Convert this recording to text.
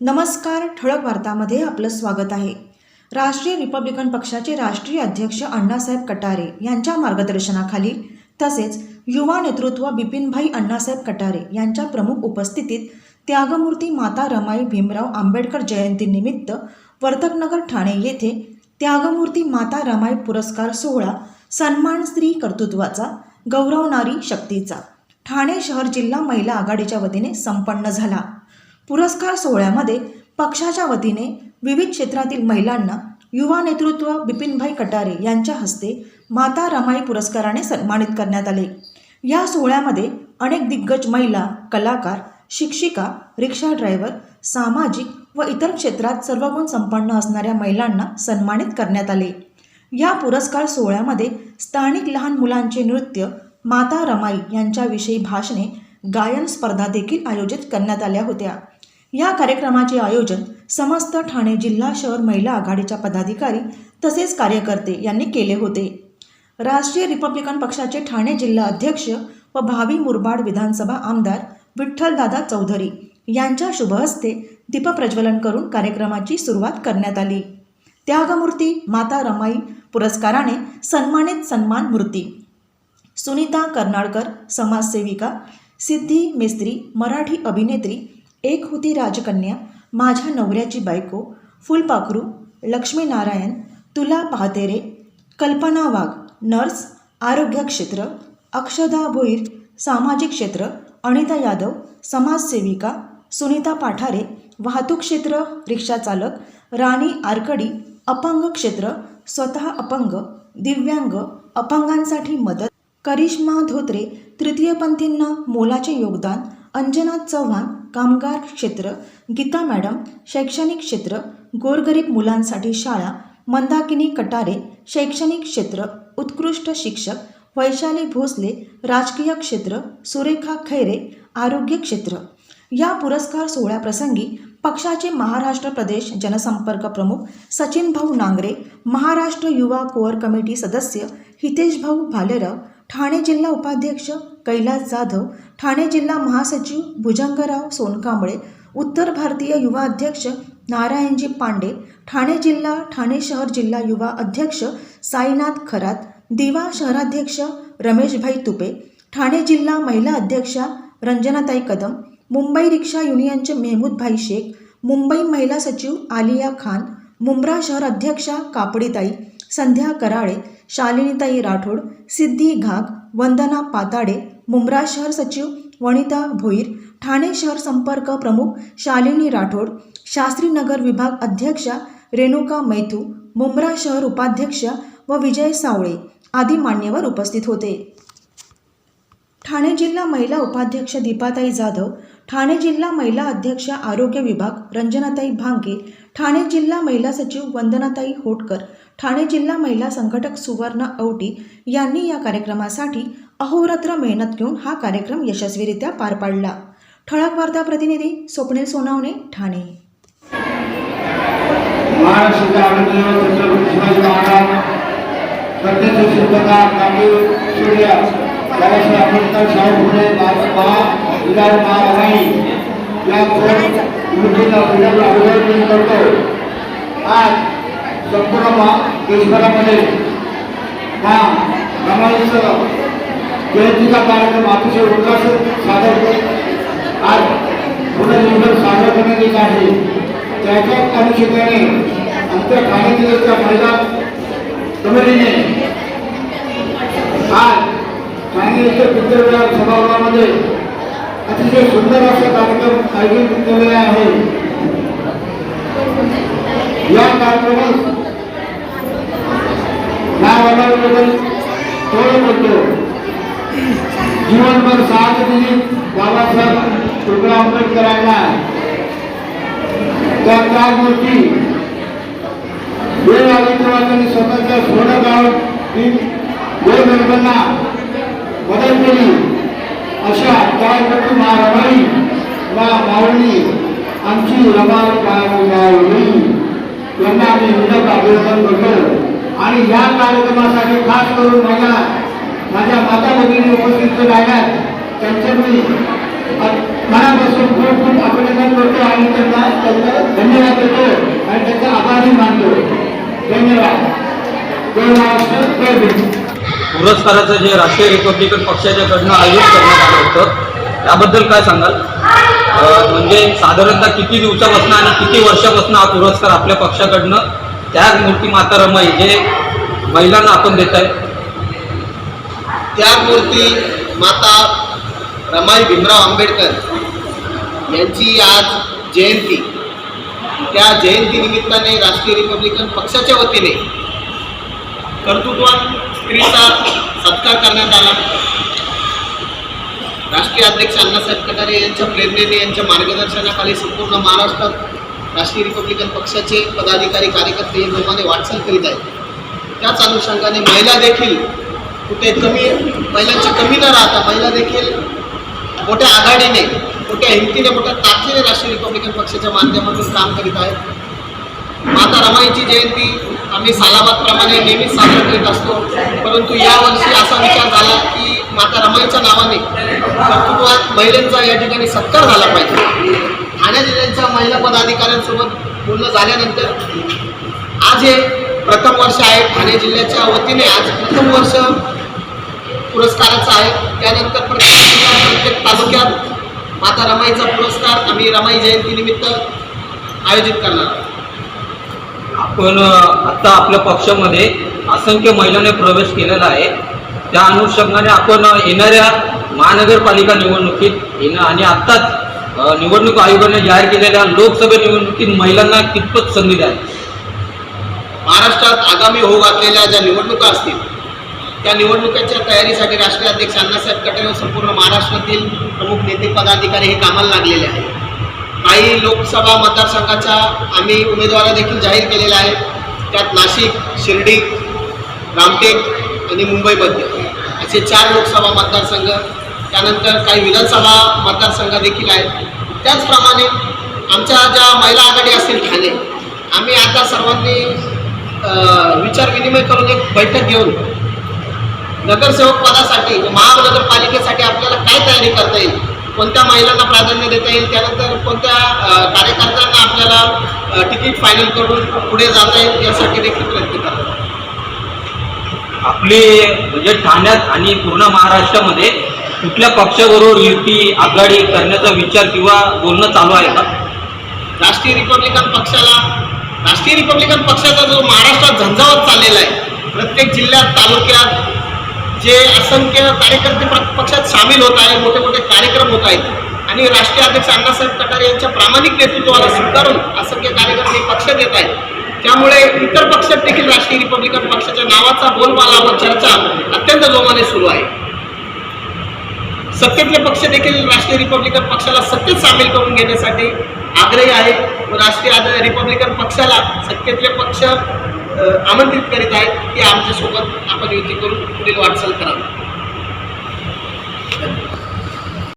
नमस्कार ठळक वार्तामध्ये आपलं स्वागत आहे. राष्ट्रीय रिपब्लिकन पक्षाचे राष्ट्रीय अध्यक्ष अण्णासाहेब कटारे यांच्या मार्गदर्शनाखाली तसेच युवा नेतृत्व बिपिनभाई अण्णासाहेब कटारे यांच्या प्रमुख उपस्थितीत त्यागमूर्ती माता रमाई भीमराव आंबेडकर जयंतीनिमित्त वर्तकनगर ठाणे येथे त्यागमूर्ती माता रमाई पुरस्कार सोहळा सन्मान स्त्री कर्तृत्वाचा गौरवणारी शक्तीचा ठाणे शहर जिल्हा महिला आघाडीच्या वतीने संपन्न झाला. पुरस्कार सोहळ्यामध्ये पक्षाच्या वतीने विविध क्षेत्रातील महिलांना युवा नेतृत्व बिपिनभाई कटारे यांच्या हस्ते माता रमाई पुरस्काराने सन्मानित करण्यात आले. या सोहळ्यामध्ये अनेक दिग्गज महिला कलाकार शिक्षिका रिक्षा ड्रायव्हर सामाजिक व इतर क्षेत्रात सर्वगुण संपन्न असणाऱ्या महिलांना सन्मानित करण्यात आले. या पुरस्कार सोहळ्यामध्ये स्थानिक लहान मुलांचे नृत्य माता रमाई यांच्याविषयी भाषणे गायन स्पर्धा देखील आयोजित करण्यात आल्या होत्या. या कार्यक्रमाचे आयोजन समस्त ठाणे जिल्हा शहर महिला आघाडीच्या पदाधिकारी तसेच कार्यकर्ते यांनी केले होते. राष्ट्रीय रिपब्लिकन पक्षाचे ठाणे जिल्हा अध्यक्ष व भावी मुरबाड विधानसभा आमदार विठ्ठलदादा चौधरी यांच्या शुभहस्ते दीपप्रज्वलन करून कार्यक्रमाची सुरुवात करण्यात आली. त्यागमूर्ती माता रमाई पुरस्काराने सन्मानित सन्मान मूर्ती सुनीता कर्नाळकर समाजसेविका सिद्धी मिस्त्री मराठी अभिनेत्री एक होती राजकन्या माझ्या नवऱ्याची बायको फुलपाखरू लक्ष्मीनारायण तुला पाहते रे कल्पना वाघ नर्स आरोग्य क्षेत्र अक्षदा भोईर सामाजिक क्षेत्र अनिता यादव समाजसेविका सुनीता पाठारे वाहतूक क्षेत्र रिक्षाचालक राणी आरकडी अपंग क्षेत्र स्वतः अपंग दिव्यांग अपंगांसाठी मदत करिश्मा धोत्रे तृतीयपंथींना मोलाचे योगदान अंजना चव्हाण कामगार क्षेत्र गीता मॅडम शैक्षणिक क्षेत्र गोरगरीब मुलांसाठी शाळा मंदाकिनी कटारे शैक्षणिक क्षेत्र उत्कृष्ट शिक्षक वैशाली भोसले राजकीय क्षेत्र सुरेखा खैरे आरोग्य क्षेत्र. या पुरस्कार सोहळ्याप्रसंगी पक्षाचे महाराष्ट्र प्रदेश जनसंपर्क प्रमुख सचिन भाऊ नांगरे महाराष्ट्र युवा कोअर कमिटी सदस्य हितेश भाऊ भालेराव ठाणे जिल्हा उपाध्यक्ष कैलास जाधव ठाणे जिल्हा महासचिव भुजंगराव सोनकांबळे उत्तर भारतीय युवा अध्यक्ष नारायणजी पांडे ठाणे जिल्हा ठाणे शहर जिल्हा युवा अध्यक्ष साईनाथ खरात दिवा शहराध्यक्ष रमेशभाई तुपे ठाणे जिल्हा महिला अध्यक्षा रंजनाताई कदम मुंबई रिक्षा युनियनचे मेहमूदभाई शेख मुंबई महिला सचिव आलिया खान मुंब्रा शहर अध्यक्षा कापडीताई संध्या कराळे शालिनीताई राठोड सिद्धी घाग वंदना पाताडे मुंब्रा शहर सचिव वनिता भोईर ठाणे शहर संपर्क प्रमुख शालिनी राठोड शास्त्री नगर विभाग अध्यक्षा रेणुका मैथू मुंब्रा शहर उपाध्यक्ष व विजय सावळे आदी मान्यवर उपस्थित होते. ठाणे जिल्हा महिला उपाध्यक्ष दीपाताई जाधव ठाणे जिल्हा महिला अध्यक्ष आरोग्य विभाग रंजनाताई भांगे ठाणे जिल्हा महिला सचिव वंदनाताई होटकर ठाणे जिल्हा महिला संघटक सुवर्ण औटी यांनी या कार्यक्रमासाठी अहोरात्र मेहनत घेऊन हा कार्यक्रम यशस्वीरित्या पार पाडला. ठळक वार्ता प्रतिनिधी स्वप्नील सोनावणे ठाणे. या संपूर्ण मा- देशभरामध्ये. हा रमाईचं जयंतीचा कार्यक्रम अतिशय उल्हासात सादर होतो. आज पुनर्जीवन साजरा करण्यात येत आहे. त्याच्या अनुषंगाने आमच्या ठाणे जिल्ह्याच्या महिला कमिटीने आज ठाणे येथील विद्याविहार सभागृहामध्ये अतिशय सुंदर असा कार्यक्रम आयोजित केलेला आहे. या कार्यक्रमात नाव आल्याबद्दल थोडं बोलतो जीवनभर साथ दिली बाबासाहेब तुकडा आंबेडकरांना त्या त्यागमूर्ती वेळ आली तेव्हा त्यांनी स्वतःच्या सोनं गाव गोरगरिबांना मदत केली अशा त्यागमूर्ती महाराणी वा माऊली आमची रमाई माऊली त्यांना आम्ही विनत अभिनंदन करतो. आणि या कार्यक्रमासाठी खास करून माझ्या माझ्या माता भगिनी उपस्थित राहिल्यात त्यांच्या मी मनापासून खूप खूप अभिनंदन करतो आणि त्यांना त्यांना आभारी मानतो. धन्यवाद. जय महाराष्ट्र जय भीम. पुरस्काराचं जे राष्ट्रीय रिपब्लिकन पक्षाच्याकडनं आयोजित करण्यात आलं होतं त्याबद्दल काय सांगाल? म्हणजे साधारणतः किती दिवसापासून आणि किती वर्षापासून हा पुरस्कार आपल्या पक्षाकडनं त्याग मूर्ती माता रमाई जे महिलांना आपण देत आहे त्यागमूर्ती माता रमाई भीमराव आंबेडकर यांची आज जयंती. त्या जयंती निमित्ताने राष्ट्रीय रिपब्लिकन पक्षाच्या वतीने कर्तृत्वान स्त्रीचा सत्कार करण्यात आला. राष्ट्रीय अध्यक्ष अण्णासाहेब कटारे यांच्या प्रेरणेने यांच्या मार्गदर्शनाखाली संपूर्ण महाराष्ट्रात राष्ट्रीय रिपब्लिकन पक्षाचे पदाधिकारी कार्यकर्ते हे जोमाने वाटचाल करीत आहेत. त्याच अनुषंगाने महिला देखील कुठे कमी महिलांची कमी न राहता महिला देखील मोठ्या आघाडीने मोठ्या हिमतीने मोठ्या ताकदीने राष्ट्रीय रिपब्लिकन पक्षाच्या माध्यमातून काम करीत आहेत. माता रमाईची जयंती आम्ही सालाबादप्रमाणे नेहमीच साजरा करीत असतो. परंतु यावर्षी असा विचार झाला की माता रमाईच्या नावाने कर्तृत्वात महिलांचा या ठिकाणी सत्कार झाला पाहिजे. ठाणे जिल्ह्याच्या महिला पदाधिकाऱ्यांसोबत बोलणं झाल्यानंतर आज हे प्रथम वर्ष आहे. ठाणे जिल्ह्याच्या वतीने आज प्रथम वर्ष पुरस्काराचं आहे. त्यानंतर प्रत्येक जिल्ह्यात, प्रत्येक तालुक्यात माता रमाईचा पुरस्कार आम्ही रमाई जयंतीनिमित्त आयोजित करणार आपण आता आपल्या पक्षामध्ये असंख्य महिलांनी प्रवेश केलेला आहे. त्या अनुषंगाने आपण येणाऱ्या महानगरपालिका निवडणुकीत येणं आणि आत्ताच निवडणूक आयोगाने जाहीर केलेल्या लोकसभा निवडणुकीत महिलांना कितपत संधी द्याल महाराष्ट्रात आगामी होऊ घातलेल्या ज्या निवडणुका असतील त्या निवडणुकांच्या तयारीसाठी राष्ट्रीय अध्यक्ष अण्णासाहेब कटारे व संपूर्ण महाराष्ट्रातील प्रमुख नेते पदाधिकारी हे कामाला लागलेले आहेत. काही लोकसभा मतदारसंघाच्या आम्ही उमेदवार देखील जाहीर केलेल्या आहेत त्यात नाशिक शिर्डी रामटेक आणि मुंबईमध्ये असे चार लोकसभा मतदारसंघ त्यानंतर काही विधानसभा मतदारसंघ देखील आहेत. त्याचप्रमाणे आमच्या ज्या महिला आघाडी असतील ठाणे आम्ही आता सर्वांनी विचार विचारविनिमय करून एक बैठक घेऊन नगरसेवक पदासाठी महानगरपालिकेसाठी आपल्याला काय तयारी करता येईल कोणत्या महिलांना प्राधान्य देता येईल त्यानंतर कोणत्या कार्यकर्त्यांना आपल्याला तिकीट फायनल करून पुढे जाता येईल यासाठी देखील प्रयत्न करतात आपले म्हणजे ठाण्यात आणि पूर्ण महाराष्ट्रामध्ये कुठल्या पक्षाबरोबर युती आघाडी करण्याचा विचार किंवा बोलणं चालू आहे का? राष्ट्रीय रिपब्लिकन पक्षाला राष्ट्रीय रिपब्लिकन पक्षाचा जो महाराष्ट्रात झंझावत चाललेला आहे प्रत्येक जिल्ह्यात तालुक्यात जे असंख्य कार्यकर्ते पक्षात सामील होत आहे मोठे मोठे कार्यक्रम होत आहेत आणि राष्ट्रीय अध्यक्ष अण्णासाहेब कटारे यांच्या प्रामाणिक नेतृत्वाला स्वीकारून असंख्य कार्यकर्ते पक्षात येत आहेत त्यामुळे इतर पक्षात देखील राष्ट्रीय रिपब्लिकन पक्षाच्या नावाचा बोलबाला व चर्चा अत्यंत जोमाने सुरू आहे. सत्तेतले पक्ष देखील राष्ट्रीय रिपब्लिकन पक्षाला सत्तेत सामील करून घेण्यासाठी आग्रही आहे व राष्ट्रीय रिपब्लिकन पक्षाला सत्तेतले पक्ष आमंत्रित करीत आहेत की आमच्यासोबत आपण युती करून पुढील वाटचाल करावी.